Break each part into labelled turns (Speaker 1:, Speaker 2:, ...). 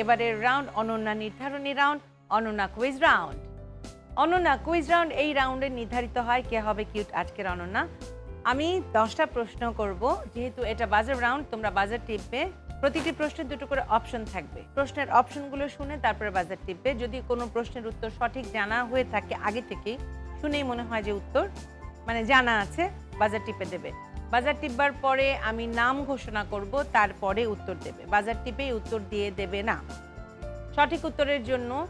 Speaker 1: এবারের রাউন্ড অনন্যা নির্ধারণী round Ananya quiz round Ananya quiz round এই রাউন্ডে নির্ধারিত হয় কে হবে কিউট আজকের অনন্যা। আমি দশটা প্রশ্ন করব, যেহেতু এটা বাজার রাউন্ড তোমরা বাজার টিপবে। প্রতিটি প্রশ্নের দুটো করে অপশন থাকবে। প্রশ্নের অপশনগুলো শুনে তারপরে বাজার টিপবে। যদি কোনো প্রশ্নের উত্তর সঠিক জানা হয়ে থাকে আগে থেকেই, শুনেই মনে হয় যে উত্তর মানে জানা আছে বাজার টিপে দেবে। বাজার টিপবার পরে আমি নাম ঘোষণা করব, তারপরে উত্তর দেবে। বাজার টিপেই উত্তর দিয়ে দেবে না। সঠিক উত্তরের জন্য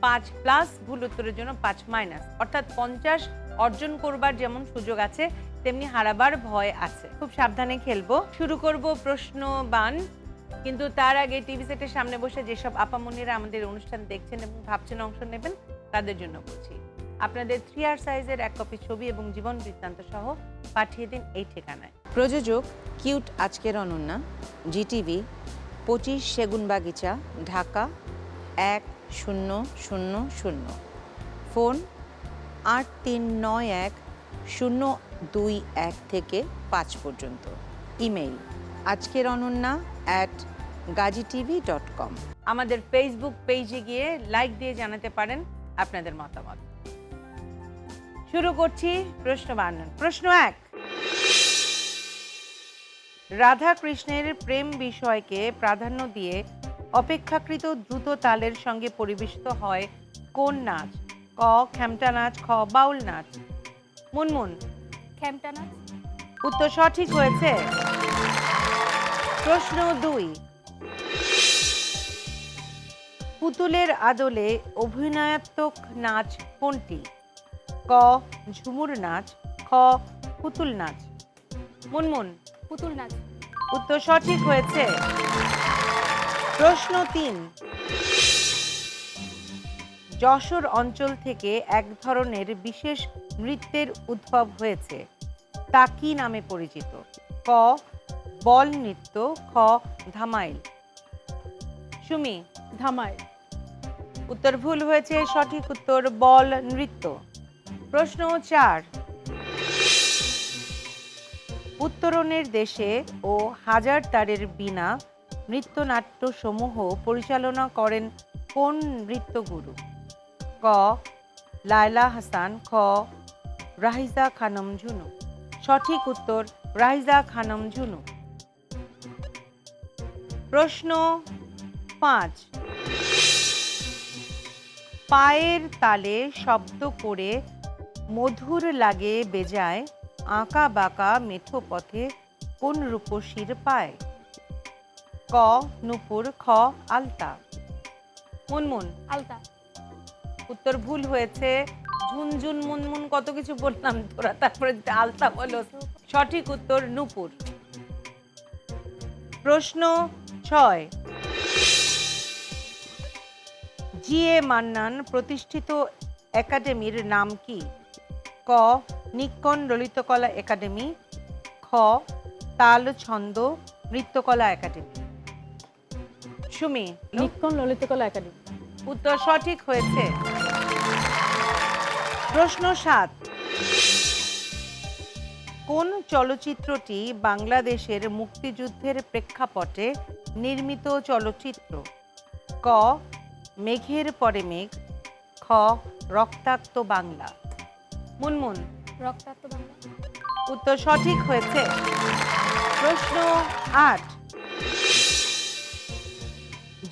Speaker 1: পাঁচ প্লাস, ভুল উত্তরের জন্য পাঁচ মাইনাস। অর্থাৎ পঞ্চাশ অর্জন করবার যেমন সুযোগ আছে, তেমনি হারাবার ভয় আছে। খুব সাবধানে খেলব। শুরু করব প্রশ্ন বান। কিন্তু তার আগে টিভি সেটের সামনে বসে যেসব আপামনিরা আমাদের অনুষ্ঠান দেখছেন এবং ভাবছেন অংশ নেবেন, তাদের জন্য বলছি। আপনাদের থ্রি আর সাইজের এক কপি ছবি এবং জীবন বৃত্তান্ত সহ পাঠিয়ে দিন এই ঠিকানায়। প্রযোজক কিউট আজকের অনন্যা জিটিভি পঁচিশ সেগুন বাগিচা ঢাকা এক শূন্য শূন্য শূন্য। ফোন আট তিন নয় এক শূন্য দুই এক থেকে পাঁচ পর্যন্ত। ইমেইল আজকের Ananya at Gazi TV dot com. আমাদের ফেসবুক পেজে গিয়ে লাইক দিয়ে জানাতে পারেন আপনাদের মতামত। শুরু করছি প্রশ্ন বানান প্রশ্ন এক রাধা কৃষ্ণের প্রেম বিষয়কে প্রাধান্য দিয়ে অপেক্ষাকৃত দ্রুত তালের সঙ্গে পরিবেশিত হয় কোন নাচ? ক খ্যামটা নাচ খ বাউল নাচ। মুনমুন
Speaker 2: খ্যামটা নাচ।
Speaker 1: উত্তর সঠিক হয়েছে। প্রশ্ন দুই। পুতুলের আদলে অভিনয়াত্মক নাচ কোনটি? ক ঝুমুর নাচ খ পুতুল নাচ। মুনমুন
Speaker 2: পুতুল নাচ।
Speaker 1: উত্তর সঠিক হয়েছে। প্রশ্ন তিন। যশোর অঞ্চল থেকে এক ধরনের বিশেষ নৃত্যের উদ্ভব হয়েছে। তা কি নামে পরিচিত? ক বল নৃত্য খ ধামাইল। সুমি
Speaker 2: ধামাইল।
Speaker 1: উত্তর ভুল হয়েছে সঠিক উত্তর বল নৃত্য। প্রশ্ন চার। উত্তরণের দেশে ও হাজার তারের বিনা নৃত্যনাট্য সমূহ পরিচালনা করেন কোন নৃত্যগুরু? ক. লায়লা হাসান, খ. রাহিজা খানম ঝুনু। সঠিক উত্তর, রাহিজা খানম ঝুনু। প্রশ্ন পাঁচ। পায়ের তালে শব্দ করে মধুর লাগে বেজায় আঁকা বাঁকা মেঠো পথে কোন রূপসীর পায়? ক নুপুর খ আলতা। মুনমুন।
Speaker 2: আলতা।
Speaker 1: উত্তর ভুল হয়েছে। ঝুনঝুন মুনমুন কত কিছু বললাম তোরা তারপরে আলতা বলো। সঠিক উত্তর নুপুর। প্রশ্ন ছয়। জি এ মান্নান প্রতিষ্ঠিত একাডেমির নাম কি? ক নিক্কন ললিতকলা একাডেমি খ তাল ছন্দ নৃত্যকলা একাডেমি। সুমি
Speaker 2: নিক্ষণ ললিতকলা একাডেমি।
Speaker 1: উত্তর সঠিক হয়েছে। প্রশ্ন সাত কোন চলচ্চিত্রটি বাংলাদেশের মুক্তিযুদ্ধের প্রেক্ষাপটে নির্মিত চলচ্চিত্র? ক মেঘের পরে মেঘ খ রক্তাক্ত বাংলা। মুনমুন
Speaker 2: রক্তাক্ত বাংলা।
Speaker 1: উত্তর সঠিক হয়েছে। প্রশ্ন আট।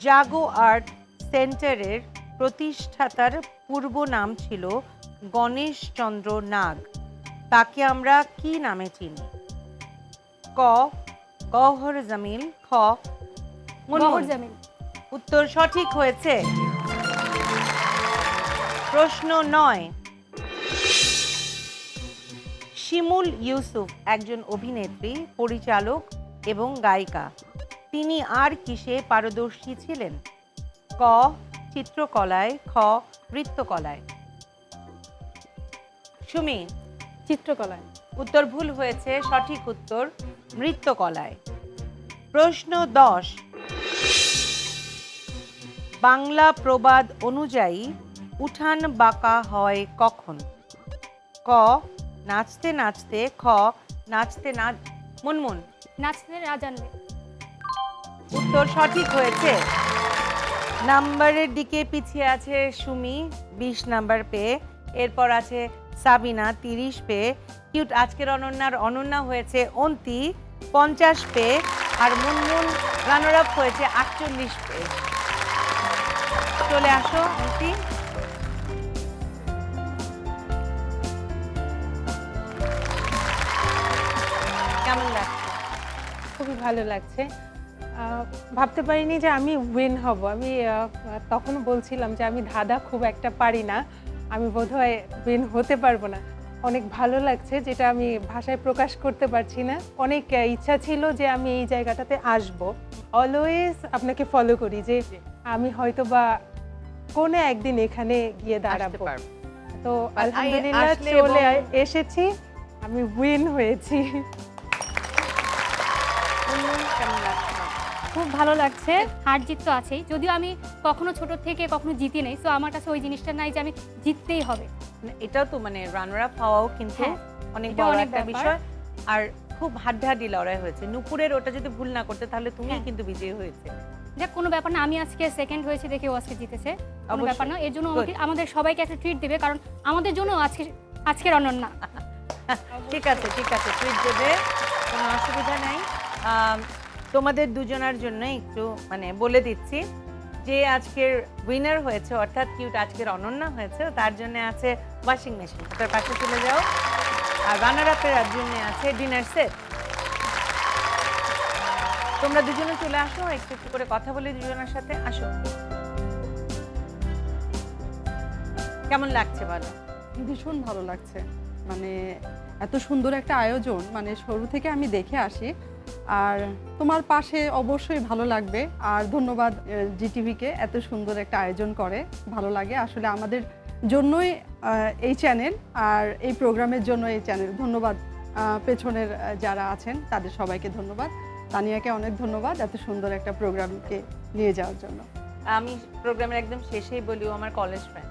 Speaker 1: জাগো আর্ট সেন্টারের প্রতিষ্ঠাতার পূর্ব নাম ছিল গণেশ চন্দ্র নাগ। তাকে আমরা কি নামে চিনি? ক গহর জামিল খ
Speaker 2: জামিন
Speaker 1: উত্তর সঠিক হয়েছে। প্রশ্ন নয়। শিমুল ইউসুফ একজন অভিনেত্রী পরিচালক এবং গায়িকা। তিনি আর কিসে পারদর্শী ছিলেন? ক চিত্রকলায় খ নৃত্যকলায়। সুমি
Speaker 2: চিত্রকলায়।
Speaker 1: উত্তর ভুল হয়েছে সঠিক উত্তর নৃত্যকলায়। প্রশ্ন দশ। বাংলা প্রবাদ অনুযায়ী উঠান বাঁকা হয় কখন? ক নাচতে নাচতে খ নাচতে না মুনমুন
Speaker 2: নাচতে না জানলে।
Speaker 1: উত্তর সঠিক হয়েছে। নাম্বারের দিকে পিছিয়ে আছে সুমি বিশ নাম্বার পেয়ে। এরপর আছে সাবিনা তিরিশ পেয়ে। কিউট আজকের অনন্যার অনন্যা হয়েছে অন্তি পঞ্চাশ পেয়ে। আর মুনমুন রানার আপ হয়েছে আটচল্লিশ পেয়ে। চলে আসো অন্তি। কেমন লাগছে?
Speaker 3: খুবই ভালো লাগছে। ভাবতে পারিনি যে আমি উইন হব। আমি তখন বলছিলাম যে আমি ধাঁধা খুব একটা পারি না। আমি বোধহয় উইন হতে পারব না। অনেক ভালো লাগছে যেটা আমি ভাষায় প্রকাশ করতে পারছি না। অনেক ইচ্ছা ছিল যে আমি এই জায়গাটাতে আসব। অলওয়েজ আপনাকে ফলো করি যে আমি হয়তো বা কোনো একদিন এখানে গিয়ে দাঁড়াবো। তো আলহামদুলিল্লাহ চলে এসেছি। আমি উইন হয়েছি।
Speaker 1: কেমন লাগছে?
Speaker 2: খুব ভালো লাগছে হার জিত তো আছেই। যদিও আমি কখনো ছোট থেকে কখনো জিতি নেই তো আমার কাছে ওই জিনিসটা নাই যে আমি জিততেই হবে।
Speaker 1: না, এটাও তো মানে রানার আপ হওয়াও কিন্তু
Speaker 2: হ্যাঁ,
Speaker 1: অনেক
Speaker 2: এটা
Speaker 1: বড়
Speaker 2: অনেক
Speaker 1: একটা
Speaker 2: ব্যাপার।
Speaker 1: বিষয়। আর খুব হাড্ডাহাড্ডি লড়াই হয়েছে। নুপুরের ওটা যদি ভুল না করতে তাহলে তুমিই
Speaker 2: হ্যাঁ।
Speaker 1: কিন্তু বিজয়ী হয়েছে।
Speaker 2: যাক কোনো ব্যাপার না আমি আজকে সেকেন্ড হয়েছে দেখে ও আজকে জিতেছে। কোনো
Speaker 1: অবশ্যই।
Speaker 2: ব্যাপার না এর জন্য. আমাদের সবাইকে একটা ট্রিট দেবে কারণ আমাদের জন্য আজকে আজকের অনন্যা।
Speaker 1: ঠিক আছে ঠিক আছে টুইট দেবে কোনো অসুবিধা নাই। আম, তোমাদের দুজনের জন্য একটু মানে বলে দিচ্ছি যে আজকের উইনার হয়েছে, অর্থাৎ কিউট আজকের অনন্যা হয়েছে, তার জন্য আছে ওয়াশিং মেশিন তার পাশে চলে যাও। আর রানার আপের জন্য আছে ডিনার সেট তোমরা দুজনে চলে আসো, একটু একটু করে কথা বলি দুজনের সাথে। আসো। কেমন লাগছে বলো?
Speaker 4: ভীষণ ভালো লাগছে। মানে এত সুন্দর একটা আয়োজন মানে শুরু থেকে আমি দেখে আসি। আর তোমার পাশে অবশ্যই ভালো লাগবে। আর ধন্যবাদ জিটিভিকে এত সুন্দর একটা আয়োজন করে। ভালো লাগে আসলে আমাদের জন্যই এই চ্যানেল আর এই প্রোগ্রামের জন্য এই চ্যানেল ধন্যবাদ পেছনের যারা আছেন তাদের সবাইকে ধন্যবাদ। তানিয়াকে অনেক ধন্যবাদ এত সুন্দর একটা প্রোগ্রামকে নিয়ে যাওয়ার জন্য।
Speaker 1: আমি প্রোগ্রামের একদম শেষেই বলি আমার কলেজ ফ্রেন্ড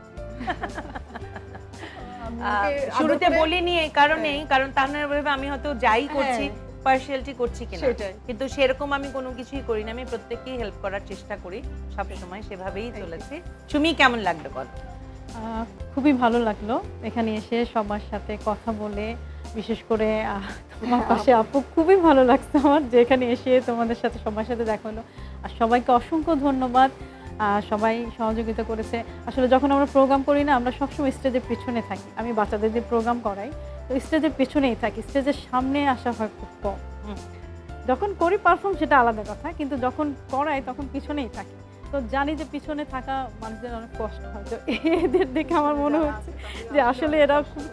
Speaker 1: শুরুতে বলিনি এই কারণেই কারণ তাহলে আমি হয়তো যাই করছি। পার্সিয়ালিটি করছি কিনা।
Speaker 4: সেটাই।
Speaker 1: কিন্তু সেরকম আমি কোনো কিছুই করি না আমি প্রত্যেককেই হেল্প করার চেষ্টা করি। সব সময় সেভাবেই চলেছি। তুমি কেমন লাগল বল?
Speaker 5: খুবই ভালো লাগল। এখানে এসে সবার সাথে কথা বলে বিশেষ করে তোমার পাশে আপু খুবই ভালো লাগছে আমার যে এখানে এসে তোমাদের সাথে সবার সাথে দেখা হলো। আর সবাইকে অসংখ্য ধন্যবাদ। সবাই সহযোগিতা করেছে। আসলে যখন আমরা প্রোগ্রাম করি না আমরা সবসময় স্টেজের পিছনে থাকি। আমি বাচ্চাদের যে প্রোগ্রাম করাই। তো স্টেজের পিছনেই থাকি স্টেজের সামনে আসা হয় খুব কম। যখন করি পারফর্ম সেটা আলাদা কথা কিন্তু যখন করাই তখন পিছনেই থাকি। তো জানি যে পিছনে থাকা মানুষদের অনেক কষ্ট হয়। তো এদের দেখে আমার মনে হচ্ছে যে আসলে এরা খুব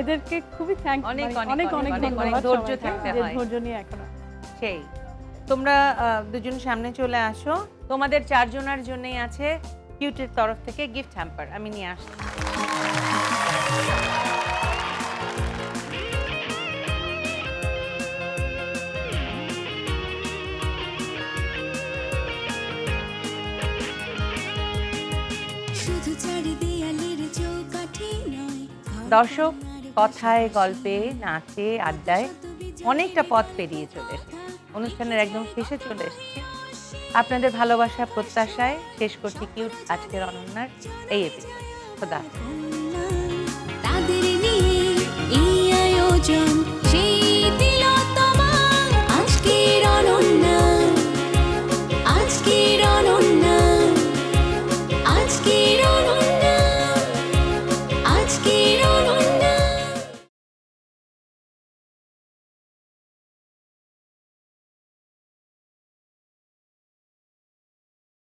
Speaker 5: এদেরকে খুবই থ্যাংক
Speaker 1: অনেক,
Speaker 5: অনেক
Speaker 1: অনেক,
Speaker 5: অনেক
Speaker 1: ধৈর্য থাকতে হয়।
Speaker 5: ধৈর্য নিয়ে এখনও
Speaker 1: সেই। তোমরা দুজন সামনে চলে আসো। তোমাদের চারজনের জন্যই আছে কিউটের তরফ থেকে গিফট হ্যাম্পার আমি নিয়ে আসছি। দর্শক, কথায়, গল্পে, নাচে, আড্ডায় অনেকটা পথ পেরিয়ে চলে এসেছে। অনুষ্ঠানের একদম শেষে চলে এসেছে। আপনাদের ভালোবাসা, প্রত্যাশায় শেষ করছি কিউট আজকের অনন্যার এই এপিসোড খোদা।